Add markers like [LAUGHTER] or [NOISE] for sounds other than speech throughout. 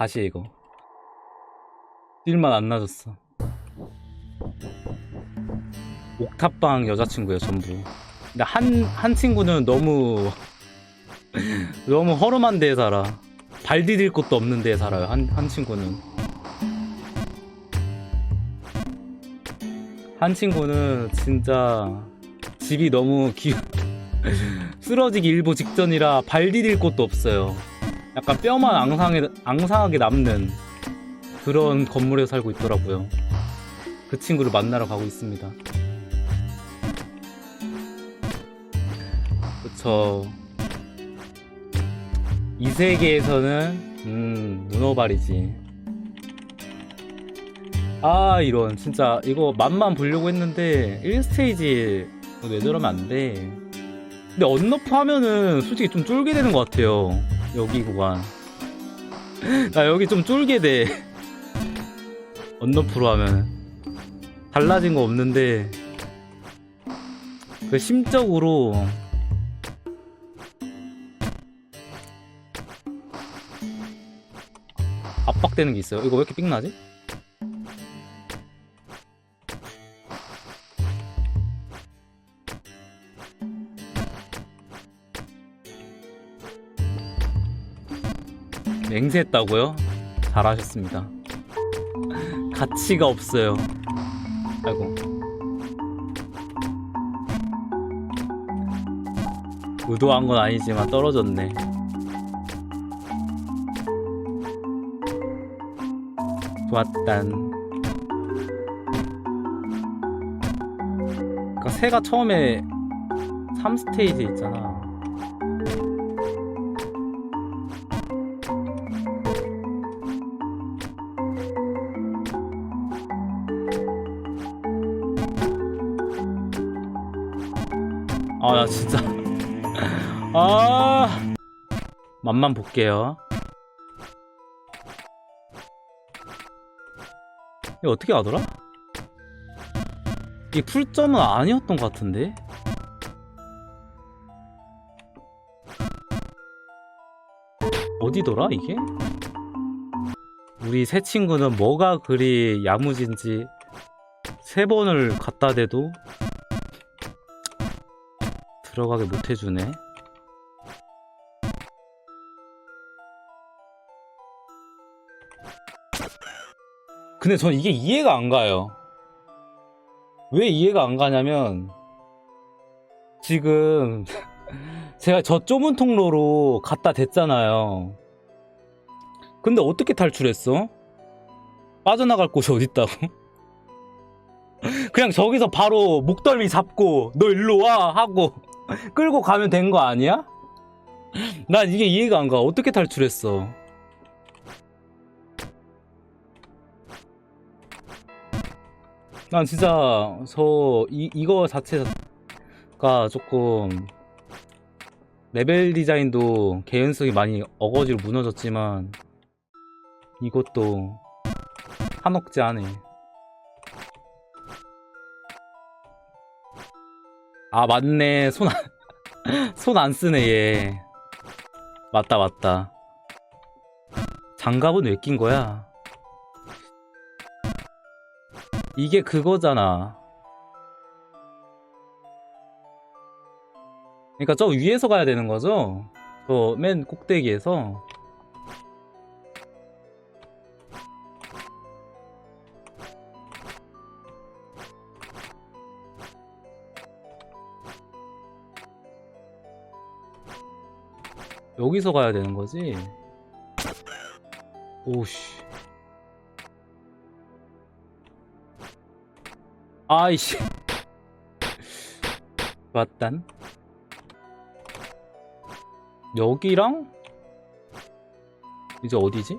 다시 이거 뛸만 안 나졌어. 옥탑방 여자친구예요 전부. 근데 한, 한 친구는 너무 [LAUGHS] 너무 허름한 데에 살아. 발 디딜 곳도 없는 데에 살아요 한, 한 친구는. 한 친구는 진짜 집이 너무 기 [LAUGHS] 쓰러지기 일보 직전이라 발 디딜 곳도 없어요 약간 뼈만 앙상하게, 앙상하게 남는 그런 건물에 살고 있더라고요. 그 친구를 만나러 가고 있습니다. 그쵸. 이 세계에서는 음 문어발이지. 아 이런. 진짜 이거 맛만 보려고 했는데 1스테이지 왜 저러면 안 돼. 근데 언너프 하면은 솔직히 좀 쫄게 되는 것 같아요 여기 구간. 나 여기 좀 쫄게 돼. 언너프로 하면 달라진 거 없는데. 그 심적으로. 압박되는 게 있어요? 이거 왜 이렇게 삑나지? 맹세했다고요? 잘하셨습니다. 가치가 없어요. 아이고. 의도한 건 아니지만 떨어졌네. 좋았단. 그니까 새가 처음에 3스테이지 있잖아. 나 진짜. [LAUGHS] 아. 맛만 볼게요. 이거 어떻게 하더라? 이게 풀점은 아니었던 것 같은데? 어디더라, 이게? 우리 새 친구는 뭐가 그리 야무진지 세 번을 갖다 대도 들어가게 못 해주네. 근데 전 이게 이해가 안 가요. 왜 이해가 안 가냐면 지금 [LAUGHS] 제가 저 좁은 통로로 갖다 댔잖아요. 근데 어떻게 탈출했어? 빠져나갈 곳이 어딨다고? [LAUGHS] 그냥 저기서 바로 목덜미 잡고 너 일로 와 하고 [LAUGHS] 끌고 가면 된 거 아니야? 난 이게 이해가 안 가. 어떻게 탈출했어? 난 진짜 저 이, 이거 자체가 조금 레벨 디자인도 개연성이 많이 어거지로 무너졌지만 이것도 한옥지 안에 아 맞네. 손 안 [LAUGHS] 손 안 쓰네 얘. 맞다 맞다. 장갑은 왜 낀 거야? 이게 그거잖아. 그러니까 저 위에서 가야 되는 거죠? 저 맨 꼭대기에서 여기서 가야 되는 거지? 오씨. 아이씨. [LAUGHS] 맞단. 여기랑? 이제 어디지?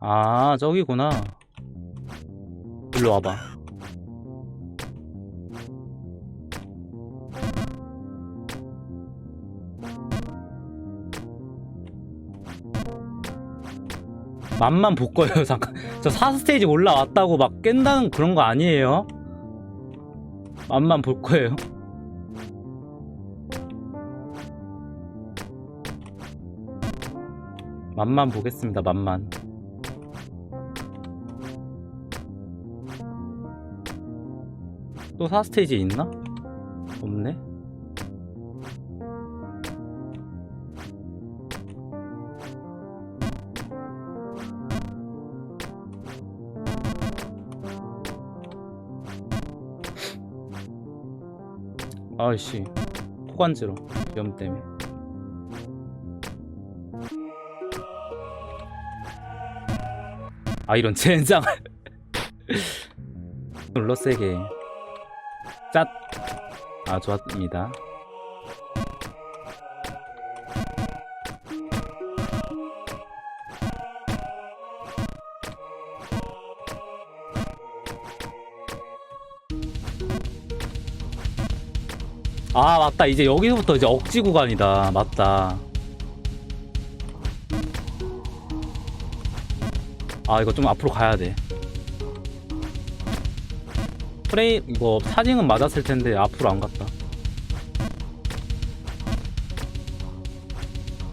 아 저기구나. 일로 와봐. 맘만 볼 거예요. [LAUGHS] 잠깐. 저 4스테이지 올라왔다고 막 깬다는 그런 거 아니에요? 맘만 볼 거예요. 맘만 보겠습니다 맘만. 또 4스테이지 있나? 없네? 아이씨 코 간지러 비염 때문에. 아 이런 젠장. [LAUGHS] 눌러 세게 짠 아 좋았습니다. 아 맞다. 이제 여기서부터 이제 억지 구간이다. 맞다. 아 이거 좀 앞으로 가야 돼 프레임 이거 사진은 맞았을 텐데 앞으로 안 갔다.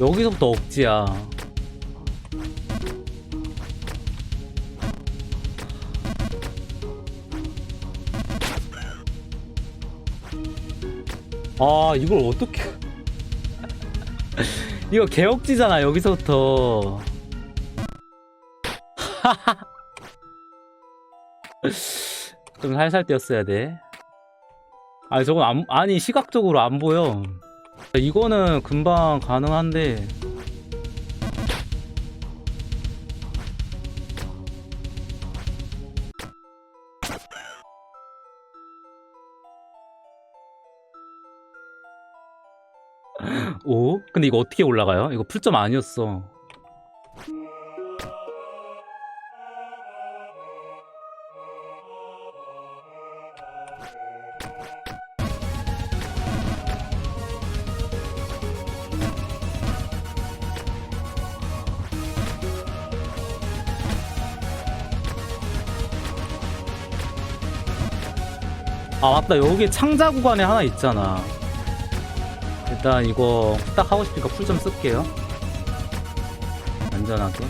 여기서부터 억지야. 아 이걸 어떻게. [LAUGHS] 이거 개억지잖아 여기서부터 [LAUGHS] 좀 살살 뛰었어야 돼 아니 저건 안, 아니 시각적으로 안 보여 이거는 금방 가능한데 [LAUGHS] 오? 근데 이거 어떻게 올라가요? 이거 풀점 아니었어. 맞다. 여기 창자 구간에 하나 있잖아. 일단 이거 딱 하고 싶으니까 풀 좀 쓸게요. 안전하게.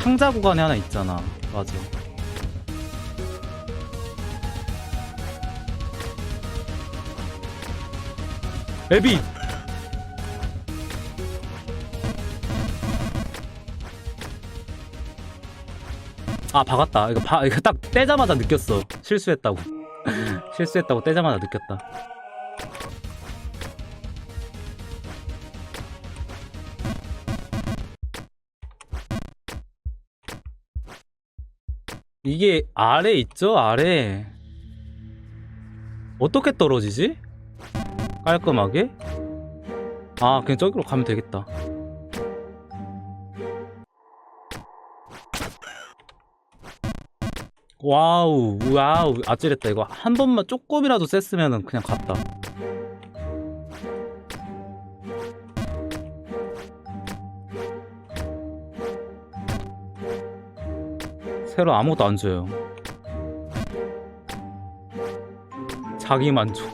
창자 구간에 하나 있잖아. 맞아. 에비 아 박았다. 이거 바, 이거 딱 떼자마자 느꼈어. 실수했다고. [LAUGHS] 실수했다고 떼자마자 느꼈다. 이게 아래 있죠? 아래. 어떻게 떨어지지? 깔끔하게? 아 그냥 저기로 가면 되겠다 와우 와우 아찔했다. 이거 한 번만 조금이라도 셌으면은 그냥 갔다. 새로 아무것도 안 줘요. 자기 만족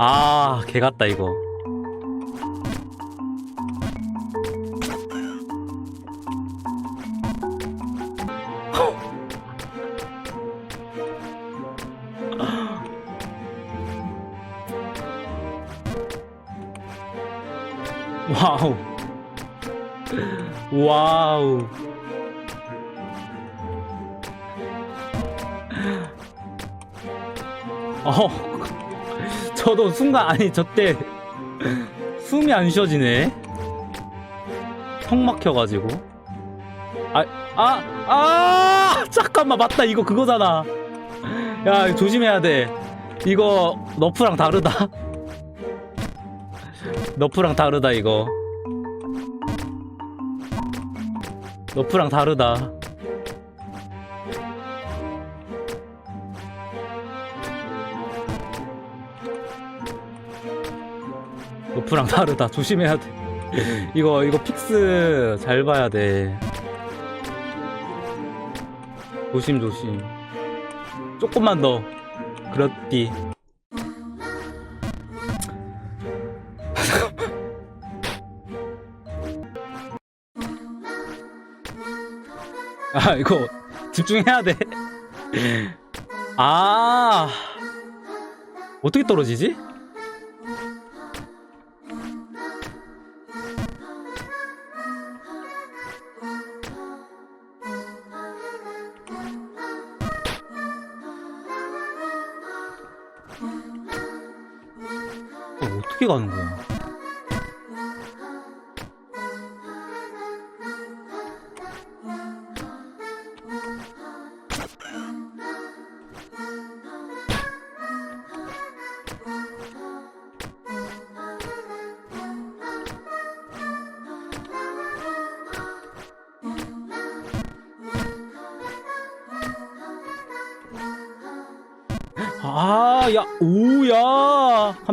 아, 개 같다 이거. 와우. 와우. 어. 저도 순간 아니 저 때 숨이 안 쉬어지네. 턱 막혀가지고. 아, 아, 아! 잠깐만, 맞다. 이거 그거잖아. 야, 조심해야 돼. 이거 너프랑 다르다. 너프랑 다르다, 이거. 너프랑 다르다. 너프랑 다르다. 조심해야 돼. 이거 이거 픽스 잘 봐야 돼. 조심 조심. 조금만 더. 그렇디. 아 이거 집중해야 돼. 아 어떻게 떨어지지? 어, 어떻게 가는 거야?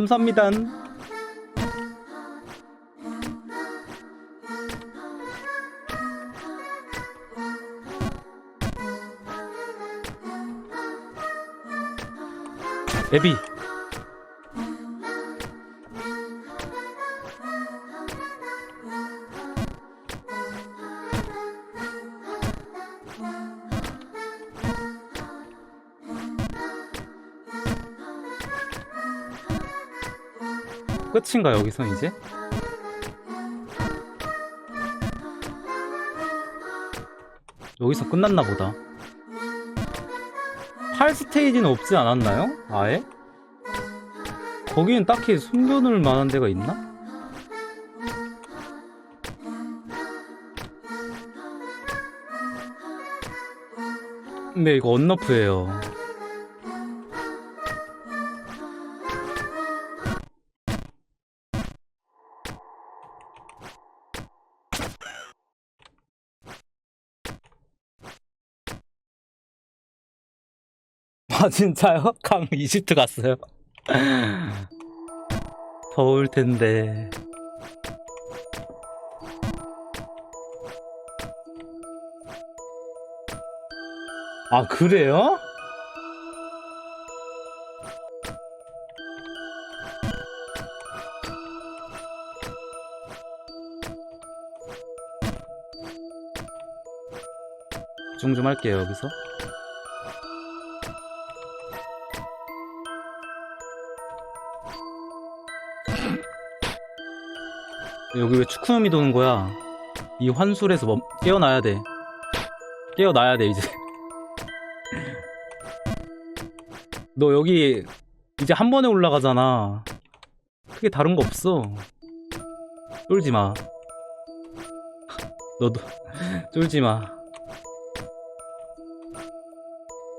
감사합니다. 에비. 끝인가 여기서 이제? 여기서 끝났나 보다. 8스테이지는 없지 않았나요? 아예? 거기는 딱히 숨겨놓을 만한 데가 있나? 근데 이거 언너프예요. 아 진짜요? 강 이집트 갔어요? [LAUGHS] 더울 텐데. 아 그래요? 집중 좀 할게요 여기서. 여기 왜 축구놈이 도는 거야? 이 환술에서 멈, 깨어나야 돼. 깨어나야 돼, 이제. [LAUGHS] 너 여기 이제 한 번에 올라가잖아. 크게 다른 거 없어. 쫄지 마. [LAUGHS] 너도 [LAUGHS] 쫄지 마.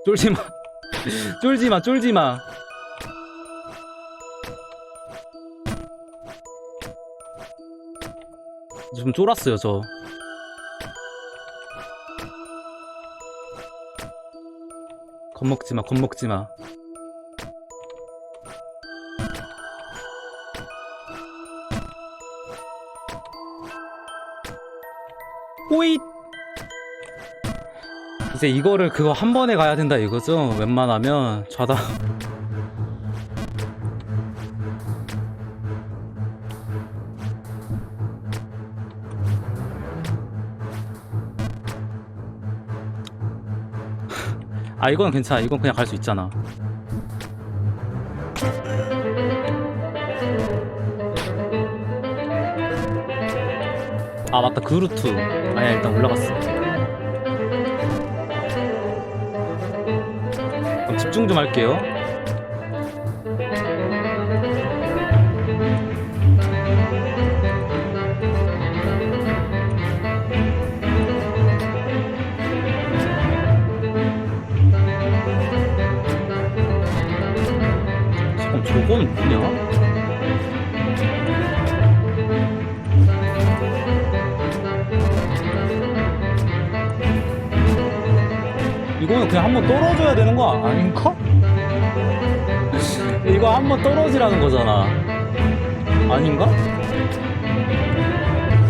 쫄지 마. 쫄지 마, 쫄지 마. 좀 쫄았어요, 저. 겁먹지 마, 겁먹지 마. 오잇! 이제 이거를 그거 한 번에 가야 된다 이거죠? 웬만하면 좌다. 아 이건 괜찮아. 이건 그냥 갈 수 있잖아. 아 맞다. 그루트. 아야 일단 올라갔어. 그럼 집중 좀 할게요 그냥 한번 떨어져야 되는 거 아닌가? 이거 한번 떨어지라는 거잖아. 아닌가?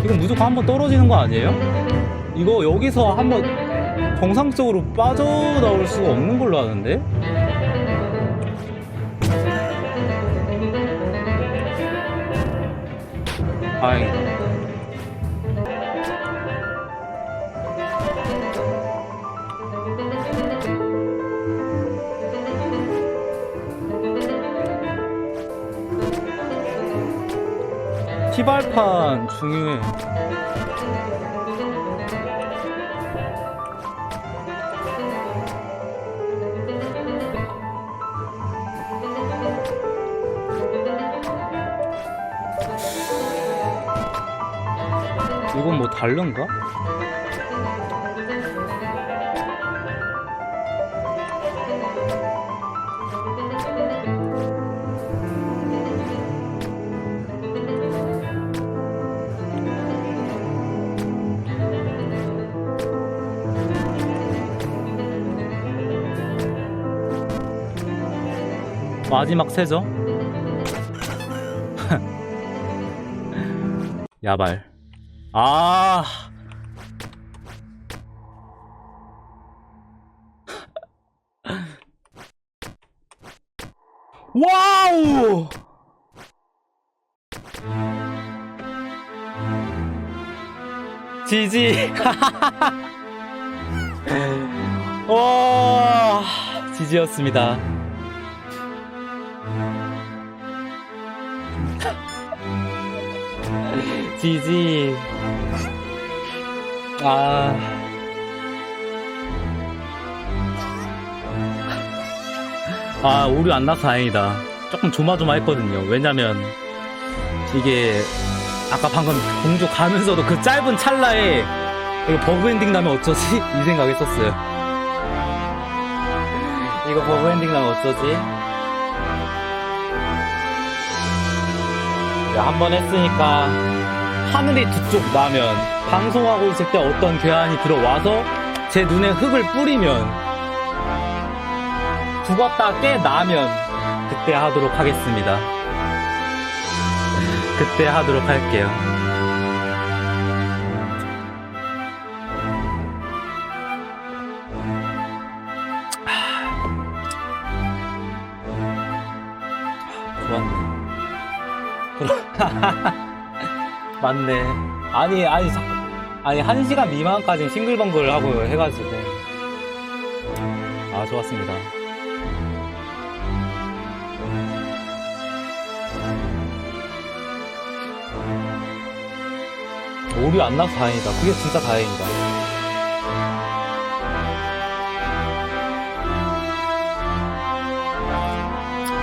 이건 무조건 한번 떨어지는 거 아니에요? 이거 여기서 한번 정상적으로 빠져나올 수가 없는 걸로 아는데? 다행이다. 티발판 중요해. 이건 뭐 다른가? 마지막 세죠? [LAUGHS] 야발. 아. [LAUGHS] 와우! 지지. [LAUGHS] 와, 지지였습니다. 지지. 아. 아, 오류 안 나서 다행이다. 조금 조마조마했거든요. 왜냐면, 이게, 아까 방금 공조 가면서도 그 짧은 찰나에, 이거 버그 엔딩 나면 어쩌지? [LAUGHS] 이 생각 했었어요. 이거 버그 엔딩 나면 어쩌지? 한 번 했으니까, 하늘이 두 쪽 나면 방송하고 있을 때 어떤 괴한이 들어와서 제 눈에 흙을 뿌리면 죽었다 깨 나면 그때 하도록 하겠습니다. 그때 하도록 할게요. [LAUGHS] 맞네. 아니, 아니, 자, 아니, 한 시간 미만까지 싱글벙글 하고 해가지고. 아, 좋았습니다. 오류 안 나서 다행이다. 그게 진짜 다행이다.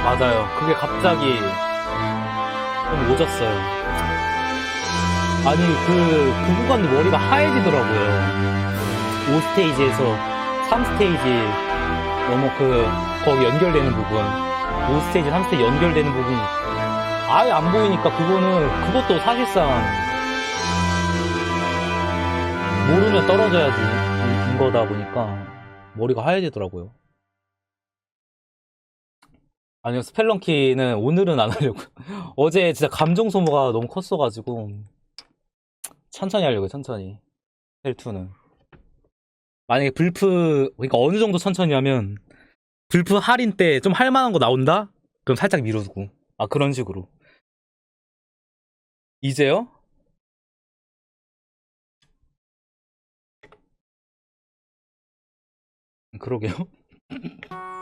맞아요. 그게 갑자기 좀 오졌어요. 아니 그, 그 구간도 머리가 하얘지더라고요. 5스테이지에서 3스테이지 넘어 그 거기 연결되는 부분 5스테이지 3스테이지 연결되는 부분이 아예 안 보이니까 그거는 그것도 사실상 모르면 떨어져야지 인 거다 보니까 머리가 하얘지더라고요. 아니요 스펠런키는 오늘은 안 하려고 [LAUGHS] 어제 진짜 감정 소모가 너무 컸어가지고 천천히 하려고요, 천천히. 헬2는. 만약에 불프, 그러니까 어느 정도 천천히 하면, 불프 할인 때 좀 할만한 거 나온다? 그럼 살짝 미뤄두고. 아, 그런 식으로. 이제요? 그러게요. [LAUGHS]